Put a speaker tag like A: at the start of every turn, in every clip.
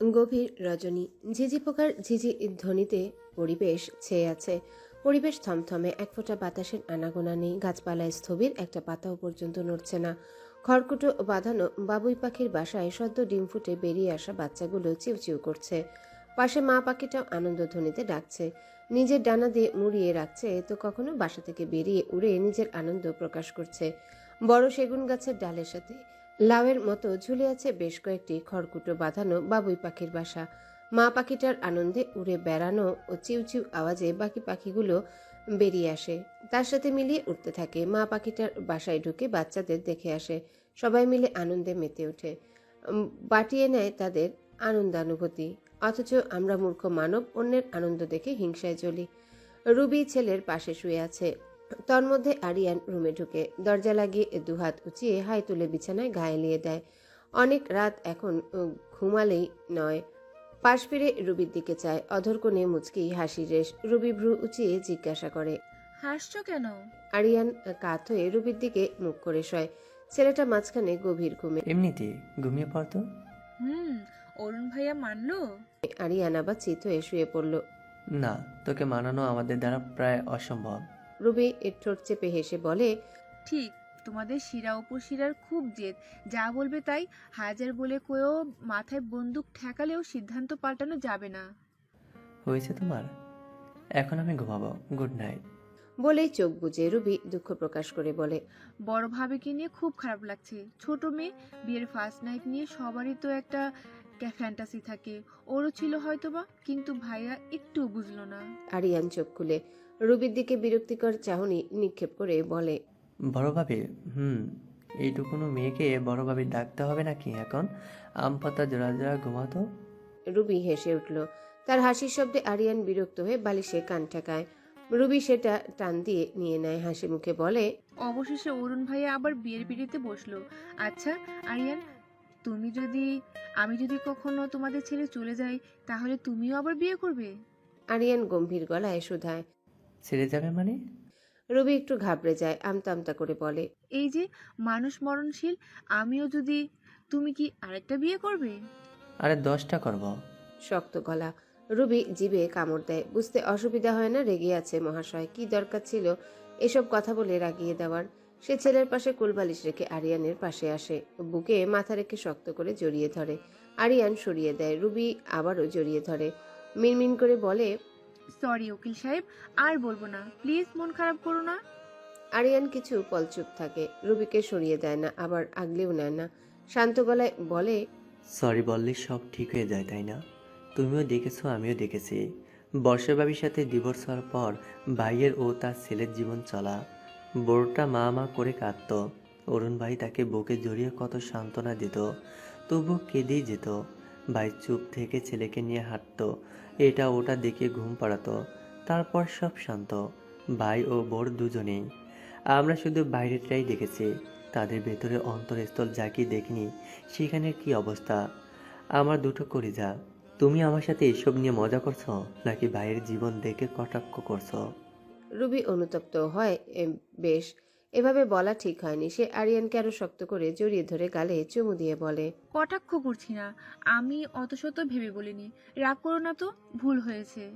A: গভীর রজনী। ঝিঝি পোকার ঝিঝি ধ্বনিতে পরিবেশ ছেয়ে আছে। পরিবেশ থমথমে, এক ফোঁটা বাতাসের আনাগোনা নেই। গাছপালায় স্থবির একটা পাতাও পর্যন্ত নড়ছে না। খড়কুটো বাঁধানো বাবুই পাখির বাসায় সদ্য ডিম ফুটে বেরিয়ে আসা বাচ্চাগুলো চিউচিউ করছে। পাশে মা পাখিটাও আনন্দধ্বনিতে ডাকছে। নিজের ডানা দিয়ে মুড়িয়ে রাখছে, তো কখনো বাসা থেকে বেরিয়ে উড়ে নিজের আনন্দ প্রকাশ করছে। বড় সেগুন গাছের ডালের সাথে লাউয়ের মতো ঝুলে আছে বেশ কয়েকটি খড়কুটো বাঁধানো বাবুই পাখির বাসা। মা পাখিটার আনন্দে উড়ে বেড়ানো ও চিউচিউ আওয়াজে বাকি পাখিগুলো বেরিয়ে আসে। তার সাথে মিলিয়ে উঠতে থাকে। মা পাখিটার বাসায় ঢুকে বাচ্চাদের দেখে আসে। সবাই মিলে আনন্দে মেতে ওঠে। বাটিয়ে নেয় তাদের আনন্দানুভূতি। অথচ আমরা মূর্খ মানব, অন্যের আনন্দ দেখে হিংসায় চলি রুবি ছেলের পাশে শুয়ে আছে। তন্মধ্যে আরিয়ান রুমে ঢুকে দরজা লাগিয়ে দুহাত উঁচিয়ে হাই তুলে বিছানায় গায়ে লিয়ে দেয়। অনেক রাত এখন ঘুমালেই নয়। পাশ ফিরে রুবির দিকে চায় অধর কোণে মুচকি হাসি রেশ। রুবি ভ্রু উঁচিয়ে জিজ্ঞাসা করে
B: হাসছো কেন?
A: আরিয়ান কাত হয়ে রুবির দিকে মুখ করে শয়। ছেলেটা মাঝখানে গভীর ঘুমে
C: এমনিতে ঘুমিয়ে পড়তো
B: হুম অরুণ ভাইয়া মানলো
A: আরিয়ান আবার চিত হয়ে শুয়ে পড়ল।
C: না তোকে মানানো আমাদের দ্বারা প্রায় অসম্ভব।
A: রুবি এর ঠোঁট চেপে হেসে বলে
B: ঠিক তোমাদের শিরা উপশিরার খুব জেদ। যা বলবে তাই হাজার বলে কয়েও মাথায় বন্দুক ঠেকালেও সিদ্ধান্ত পাল্টানো যাবে না।
C: হয়েছে তোমার? এখন আমি ঘুমাবো। Good night.
A: বলেই চোখ বুজে রুবি দুঃখ প্রকাশ করে বলে
B: বড় ভাবিকে নিয়ে খুব খারাপ লাগছে। ছোট মেয়ে বিয়ের ফার্স্ট নাইট নিয়ে সবারই তো একটা ফ্যান্টাসি থাকে। ওরও ছিল হয়তোবা কিন্তু ভাইয়া একটু বুঝলো না।
A: আরিয়ান চোখ খুলে রুবির দিকে বিরক্তিকর চাহনি নিক্ষেপ করে বলে
C: বড়ভাবে হুম এইটুকুনো মেয়েকে বড়ভাবে ডাকতে হবে নাকি এখন? আম পাতা জোড়া জোড়া ঘুমাতো?
A: রুবি হেসে উঠল। তার হাসির শব্দে আরিয়ান বিরক্ত হয়ে বালিশে কান ঠেকায়। রুবি সেটা টান দিয়ে নিয়ে নেয় হাসি মুখে বলে
B: অবশেষে অরুণ ভাইয়া আবার বিয়ের পিড়িতে বসল। আচ্ছা আরিয়ান তুমি যদি আমি যদি কখনো তোমাদের ছেড়ে চলে যাই তাহলে তুমিও আবার বিয়ে করবে?
A: আরিয়ান গম্ভীর গলায় শুধায়।
C: ছেড়ে যাবে মানে?
A: রুবি একটু ঘাবড়ে যায় আমতা আমতা করে বলে
B: এই যে মানুষ মরণশীল আমিও যদি তুমি কি আরেকটা বিয়ে করবে?
C: আরে দশটা করব।
A: শক্ত গলা। রুবি জিবে কামড় দেয়। বুঝতে অসুবিধা হয় না রেগে আছে মহাশয়। কি দরকার ছিল? এসব কথা বলে রাগিয়ে দেওয়ার। সে ছেলের পাশে কুলবালিশ রেখে আরিয়ানের পাশে আসে। বুকে মাথা রেখে শক্ত করে জড়িয়ে ধরে। আরিয়ান সরিয়ে দেয় রুবি আবারও জড়িয়ে ধরে। মিনমিন করে বলে
B: সরি উকিল সাহেব আর বলব না। প্লিজ মন খারাপ করো না।
A: আরিয়ান কিছু পলচুপ থাকে। রুবিকে সরিয়ে দেয় না আবার আগলেও নেয় না। শান্ত গলায় বলে
C: সরি বললে সব ঠিক হয়ে যায় তাই না? তুমিও দেখেছ আমিও দেখেছি। বর্ষাবাবীর সাথে ডিভোর্স হওয়ার পর ভাইয়ের ও তার ছেলের জীবন চলা। বড়টা মা মা করে কাঁদত। অরুণ ভাই তাকে বুকে জড়িয়ে কত সান্ত্বনা দিত তবু কেঁদেই যেত। ভাই চুপ থেকে ছেলেকে নিয়ে হাঁটতো, এটা ওটা দেখে ঘুম পাড়াতো, তারপর সব শান্ত। ভাই ও বোর দুজনেই আমরা শুধু বাইরেটাই দেখেছি, তাদের ভেতরে অন্তরস্থল যা কি দেখিনি, সেখানে কি অবস্থা? আমার দুটো করি যা তুমি আমার সাথে এসব নিয়ে মজা করছ, নাকি ভাইয়ের জীবন দেখে কটাক্ষ করছ?
A: রুবি অনুতপ্ত হয় এ, বেশ। এভাবে বলা ঠিক হয়নি। সে আরিয়ানকে আরও শক্ত করে জড়িয়ে ধরে গালে চুমু দিয়ে বলে
B: কটাক্ষ করছি না। আমি অত শত ভেবে বলিনি। রাগ করো না তো ভুল হয়েছে।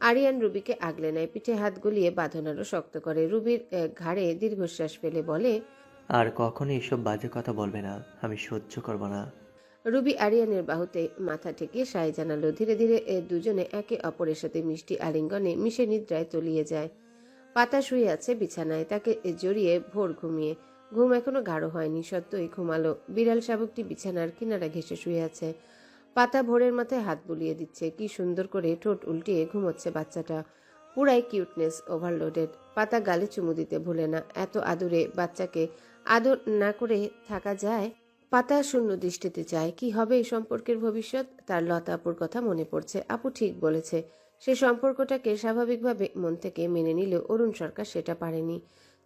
A: আরিয়ান রুবিকে আগলে নেয় পিঠে হাত গুলিয়ে বাঁধন আরও শক্ত করে। রুবির ঘাড়ে দীর্ঘশ্বাস ফেলে বলে
C: আর কখনো এসব বাজে কথা বলবে না। আমি সহ্য করব না।
A: রুবি আরিয়ানের বাহুতে মাথা ঠেকিয়ে সায় জানালো, ধীরে ধীরে এ দুজনে একে অপরের সাথে মিষ্টি আলিঙ্গনে মিশে নিদ্রায় তলিয়ে যায়। পাতা শুয়ে আছে বিছানায়, তাকে জড়িয়ে ভোর ঘুমিয়ে। ঘুম এখনও গাঢ় হয়নি, সত্যই ঘুমালো। বিড়াল শাবকটি বিছানার কিনারা ঘেসে শুয়ে আছে। পাতা ভোরের মাথায় হাত বুলিয়ে দিচ্ছে, কি সুন্দর করে ঠোঁট উল্টিয়ে ঘুমোচ্ছে বাচ্চাটা। পুরাই কিউটনেস ওভারলোডেড। পাতা গালে চুমু দিতে ভুলে না, এত আদুরে বাচ্চাকে আদর না করে থাকা যায় পাতা শূন্য দৃষ্টিতে চায়, কি হবে এই সম্পর্কের ভবিষ্যৎ? তার লতা আপুর কথা মনে পড়ছে। আপু ঠিক বলেছে। সে সম্পর্কটাকে স্বাভাবিকভাবে মন থেকে মেনে নিলেও অরুণ সরকার সেটা পারেনি।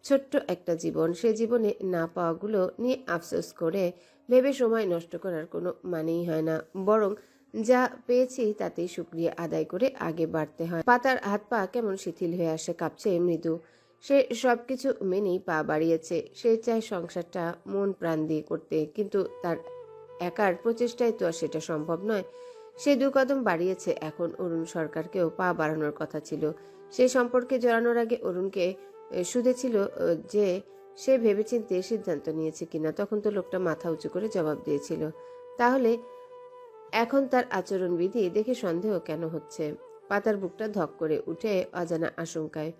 A: ছোট্ট একটা জীবন, সে জীবনে না পাওয়াগুলো নিয়ে আফসোস করে ভেবে সময় নষ্ট করার কোনো মানেই হয় না। বরং যা পেয়েছি তাতেই শুক্রিয়া আদায় করে আগে বাড়তে হয়। পাতার হাত পা কেমন শিথিল হয়ে আসে, কাঁপছে মৃদু। সে সব কিছু মেনেই পা বাড়িয়েছে। সে চায় সংসারটা মন প্রাণ দিয়ে করতে, কিন্তু তার একার প্রচেষ্টায় তো আর সেটা সম্ভব নয়। সে দু কদম বাড়িয়েছে। এখন অরুণ সরকারকেও পা বাড়ানোর কথা ছিল। সে সম্পর্কে জড়ানোর আগে অরুণকে শুধেছিল যে সে ভেবেচিন্তে সিদ্ধান্ত নিয়েছে কিনা। তখন তো লোকটা মাথা উঁচু করে জবাব দিয়েছিল। তাহলে এখন তার আচরণবিধি দেখে সন্দেহ কেন হচ্ছে? পাতার বুকটা ধক করে উঠে অজানা আশঙ্কায়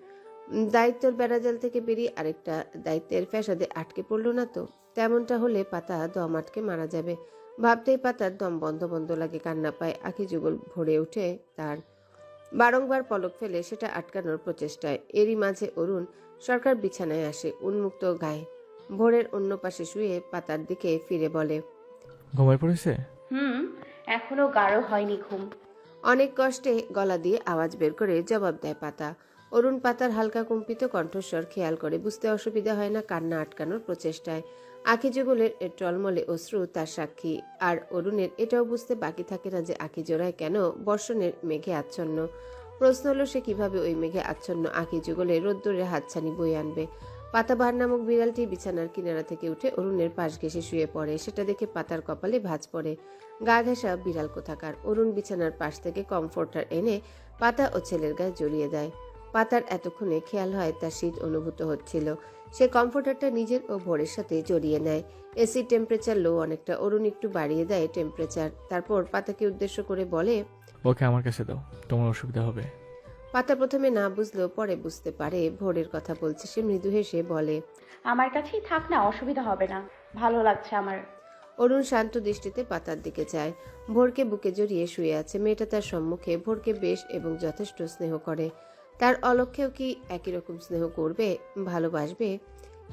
A: দায়িত্বর বেড়াজাল থেকে বেরিয়ে আরেকটা দায়িত্বের ফ্যাসাদে আটকে পড়ল না তো। তেমনটা হলে পাতা দম আটকে মারা যাবে। ভাবতেই পাতার দম বন্ধ বন্ধ লাগে কান্না পায়। আখি যুগল ভরে ওঠে তার বারংবার পলক ফেলে সেটা আটকানোর প্রচেষ্টায়। এরই মাঝে অরুণ সরকার বিছানায় আসে উন্মুক্ত গায়ে। ভোরের অন্য পাশে শুয়ে পাতার দিকে ফিরে বলে
D: ঘুমায় পড়েছে?
E: হুম এখনও গাঢ় হয়নি ঘুম।
A: অনেক কষ্টে গলা দিয়ে আওয়াজ বের করে জবাব দেয় পাতা। অরুণ পাতার হালকা কম্পিত কণ্ঠস্বর খেয়াল করে। বুঝতে অসুবিধা হয় না কান্না আটকানোর প্রচেষ্টায়। আখি যুগলের টলমলে অশ্রু তার সাক্ষী। আর অরুণের এটাও বুঝতে বাকি থাকে না যে আখি জোড়ায় কেন বর্ষণের মেঘে আচ্ছন্ন। প্রশ্ন হলো সে কীভাবে ওই মেঘে আচ্ছন্ন আখি যুগলে রোদ্দুরে হাতছানি বই আনবে? পাতাবাহার নামক বিড়ালটি বিছানার কিনারা থেকে উঠে অরুণের পাশ ঘেসে শুয়ে পড়ে। সেটা দেখে পাতার কপালে ভাঁজ পড়ে। গা ঘেঁষা বিড়াল কোথাকার? অরুণ বিছানার পাশ থেকে কমফোর্টার এনে পাতা ও ছেলের গায়ে জড়িয়ে দেয়। পাতার এতক্ষণে খেয়াল হয় তার শীত অনুভূত হচ্ছিল। সে কমফোর্টারটা নিজের ও ভোরের সাথে জড়িয়ে নেয়। এসির টেম্পারেচার লো অনেকটা অরুণ একটু বাড়িয়ে দেয় টেম্পারেচার তারপর পাতাকে উদ্দেশ্য করে বলে
D: ওকে আমার কাছে দাও তোমার অসুবিধা হবে।
A: পাতা প্রথমে না বুঝলেও পরে বুঝতে পারে ভোরের কথা বলছে সে মৃদু হেসে বলে
E: আমার কাছেই থাক না অসুবিধা হবে না। ভালো লাগছে আমার।
A: অরুণ শান্ত দৃষ্টিতে পাতার দিকে যায়। ভোরকে বুকে জড়িয়ে শুয়ে আছে। মেয়েটা তার সম্মুখে ভোরকে বেশ এবং যথেষ্ট স্নেহ করে। তার অলক্ষ্যেও কি একই রকম স্নেহ করবে, ভালোবাসবে?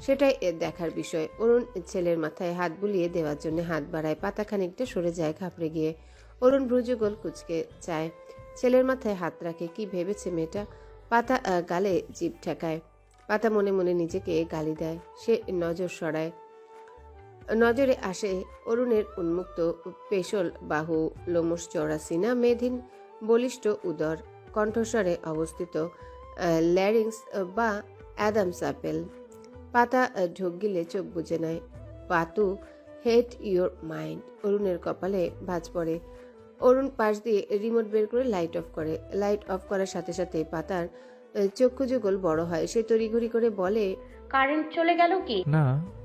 A: সেটাই দেখার বিষয়। অরুণ ছেলের মাথায় হাত বুলিয়ে দেওয়ার জন্য হাত বাড়ায়। পাতা খানিকটা সরে যায় ঘাবড়ে গিয়ে। অরুণ ভ্রুযুগল কুচকে চায়। ছেলের মাথায় হাত রাখে, কি ভেবেছে মেয়েটা? পাতা গালে জিভ ঠেকায়। পাতা মনে মনে নিজেকে গালি দেয়। সে নজর সরায়। নজরে আসে অরুণের উন্মুক্ত পেশল বাহু লোমস চড়া সিনা, মেধিন, বলিষ্ঠ উদর। কণ্ঠস্বরে অবস্থিত ল্যারিংস বা অ্যাডামস আপেল পাতা ঢোক গিলে চোখ বুজে নেয়। পাতু হেট ইয়োর মাইন্ড। অরুণের কপালে ভাঁজ পড়ে। অরুণ পাশ দিয়ে রিমোট বের করে লাইট অফ করে। লাইট অফ করার সাথে সাথে পাতার চক্ষু যুগল বড় হয়। সে তড়িঘড়ি করে বলে
E: কারেন্ট চলে গেল কি?
D: না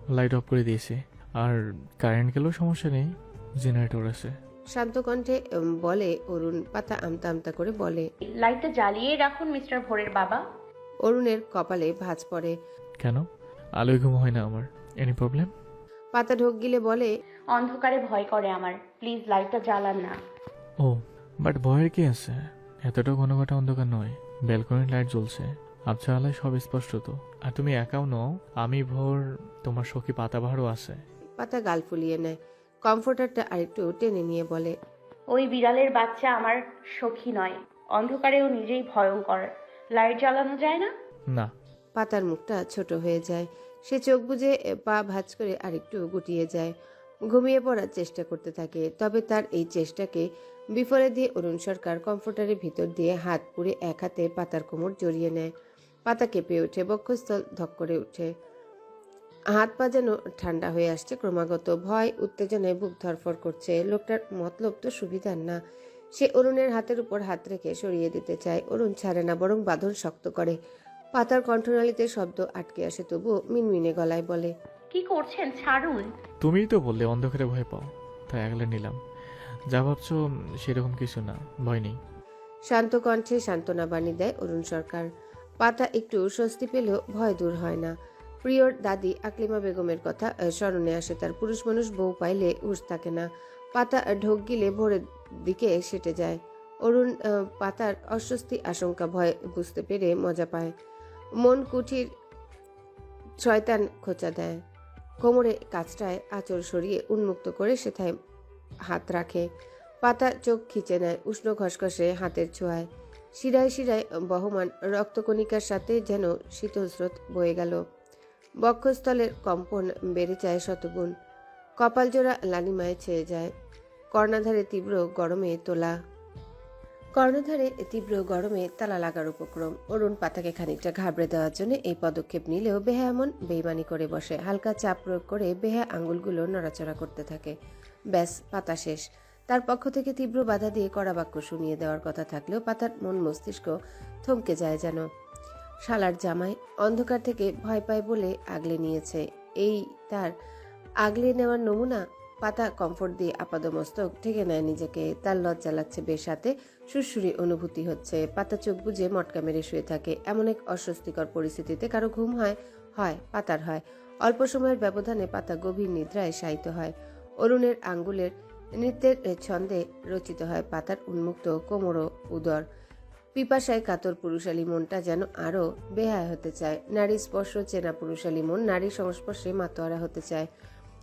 D: লাইট অফ করে দিয়েছে। আর কারেন্ট গেলেও সমস্যা নেই জেনারেটর আছে।
A: শান্ত কণ্ঠে বলে অরুণ পাতা আমতা আমতা করে বলে
E: লাইটটা জ্বালিয়ে রাখুন মিস্টার ভোরের বাবা।
A: অরুণের কপালে ভাঁজ পড়ে।
D: কেন? আলোয় ঘুম হয় না আমার। এনি প্রবলেম
A: পাতা ঢোক গিলে বলে
E: অন্ধকারে ভয় করে আমার। প্লিজ লাইটটা জ্বালান না।
D: ও বাট ভয়ের কি আছে? এতটা ঘন ঘটা অন্ধকার নয়। ব্যালকনির লাইট জ্বলছে। আবছা আলায় সব স্পষ্ট তো। আর তুমি একাও নও আমি ভোর তোমার সখী পাতাবাহারও আছে।
A: পাতা গাল ফুলিয়ে নেয়। কমফোর্টারটা আরেকটু টেনে নিয়ে বলে
E: ওই বিড়ালের বাচ্চা আমার সখী নয় অন্ধকারেও নিজেই ভয়ঙ্কর। লাইট জ্বালানো যায় না?
D: না।
A: পাতার মুখটা ছোট হয়ে যায়। সে চোখ বুজে পা ভাঁজ করে আরেকটু গুটিয়ে যায়। ঘুমিয়ে পড়ার চেষ্টা করতে থাকে তবে তার এই চেষ্টাকে বিফলে দিয়ে অরুণ সরকার কমফোর্টারের ভিতর দিয়ে হাত পুড়ে এক হাতে পাতার কোমর জড়িয়ে নেয়। পাতা কেঁপে ওঠে বক্ষস্থল ধক করে ওঠে। হাত পা যেন ঠান্ডা হয়ে আসছে ক্রমাগত ভয় উত্তেজনায় বুক ধরফর করছে। লোকটার মতলব তো সুবিধার না। সে অরুণের হাতের উপর হাত রেখে সরিয়ে দিতে চায়। অরুণ ছাড়ে না বরং বাঁধন শক্ত করে। পাতার কণ্ঠনালীতে শব্দ আটকে আসে তবু মিনমিনে গলায় বলে
E: কি করছেন? ছাড়ুন!
D: তুমিই তো বললে অন্ধকারে ভয় পাও। তাই আগলে নিলাম। যা ভাবছ সেরকম কিছু না ভয় নেই।
A: শান্ত কণ্ঠে সান্ত্বনা বাণী দেয় অরুণ সরকার। পাতা একটু স্বস্তি পেলেও ভয় দূর হয় না। প্রিয়র দাদি আকলিমা বেগমের কথা স্মরণে আসে তার। পুরুষ মানুষ বউ পাইলে হুঁশ থাকে না। পাতা ঢোক গিলে ভোরের দিকে সেটে যায়। অরুণ পাতার অস্বস্তি আশঙ্কা, ভয় বুঝতে পেরে মজা পায়। মন কুঠির শয়তান খোঁচা দেয়। কোমরে কাজটায় আঁচল সরিয়ে উন্মুক্ত করে সেথায় হাত রাখে। পাতা চোখ খিচে নেয়, উষ্ণ খসখসে হাতের ছোঁয়ায়। শিরায় শিরায় বহমান রক্তকণিকার সাথে যেন শীতস্রোত বয়ে গেল। বক্ষস্থলের কম্পন বেড়ে যায় শতগুণ। কপালজোড়া লালিমায় ছেয়ে যায়। কর্ণাধারে তীব্র গরমে তোলা। কর্ণধারে তীব্র গরমে তালা লাগার উপক্রম। অরুণ পাতাকে খানিকটা ঘাবড়ে দেওয়ার জন্য এই পদক্ষেপ নিলেও বেহা এমন বেইমানি করে বসে। হালকা চাপ প্রয়োগ করে বেহা আঙ্গুলগুলো নড়াচড়া করতে থাকে। ব্যাস, পাতা শেষ। তার পক্ষ থেকে তীব্র বাধা দিয়ে কড়া বাক্য শুনিয়ে দেওয়ার কথা থাকলেও পাতার মন মস্তিষ্ক থমকে যায় যেন। শালার জামাই অন্ধকার থেকে ভয় পায় বলে আগলে নিয়েছে। এই তার আগলে নেওয়ার নমুনা পাতা কমফোর্ট দিয়ে আপাদমস্তক ঢেকে নেয় নিজেকে। তার লজ্জা লাগছে বেশ হাতে। সুরসুরি অনুভূতি হচ্ছে। পাতা চোখ বুঝে মটকা মেরে শুয়ে থাকে। এমন এক অস্বস্তিকর পরিস্থিতিতে কারও ঘুম হয় হয়, পাতার হয়। অল্প সময়ের ব্যবধানে পাতা গভীর নিদ্রায় শায়িত হয়। অরুণের আঙ্গুলের নৃত্যের ছন্দে রচিত হয় পাতার উন্মুক্ত কোমর উদর। পিপাসায় কাতর পুরুষালী মনটা যেন আরও বেহায় হতে চায়। নারী স্পর্শ চেনা পুরুষালী মন নারীর সংস্পর্শে মাতোয়ারা হতে চায়।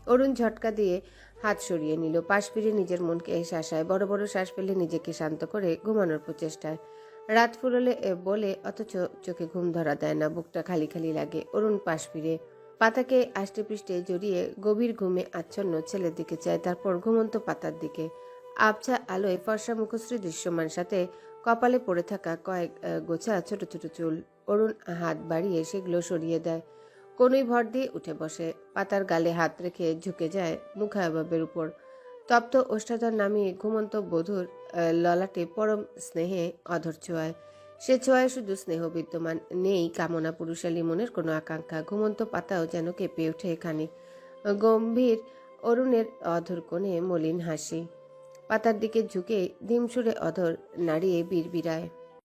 A: অরুণ ঝটকা দিয়ে হাত সরিয়ে নিল। পাশ ফিরে নিজের মনকে শাসায় বড় বড় শ্বাস ফেলে নিজেকে শান্ত করে ঘুমানোর প্রচেষ্টায়। রাত ফুরলে বলে, অথচ চোখে ঘুম ধরা দেয় না, বুকটা খালি খালি লাগে। অরুণ পাশ ফিরে, পাতাকে আষ্টে পৃষ্ঠে জড়িয়ে গভীর ঘুমে আচ্ছন্ন ছেলের দিকে চায়, তারপর ঘুমন্ত পাতার দিকে। আবছা আলোয় ফর্সা মুখশ্রী দৃশ্যমান সাথে কপালে পড়ে থাকা কয়েক গোছা ছোট ছোট চুল, অরুণ হাত বাড়িয়ে সেগুলো সরিয়ে দেয়। কোনোই ভর দিয়ে উঠে বসে। পাতার গালে হাত রেখে ঝুঁকে যায় মুখায়বের উপর। তপ্ত ওষ্ঠাধর নামিয়ে ঘুমন্ত বধুর ললাটে পরম স্নেহে অধর ছোঁয়ায়। সে ছোঁয়ায় শুধু স্নেহ বিদ্যমান নেই কামনা পুরুষালী মনের কোনো আকাঙ্ক্ষা। ঘুমন্ত পাতাও যেন কেঁপে ওঠে এখানে। গম্ভীর অরুণের অধর কোণে মলিন হাসি। পাতার দিকে ঝুঁকে ধিমসুরে অধর নাড়িয়ে বিড়বিড়ায়।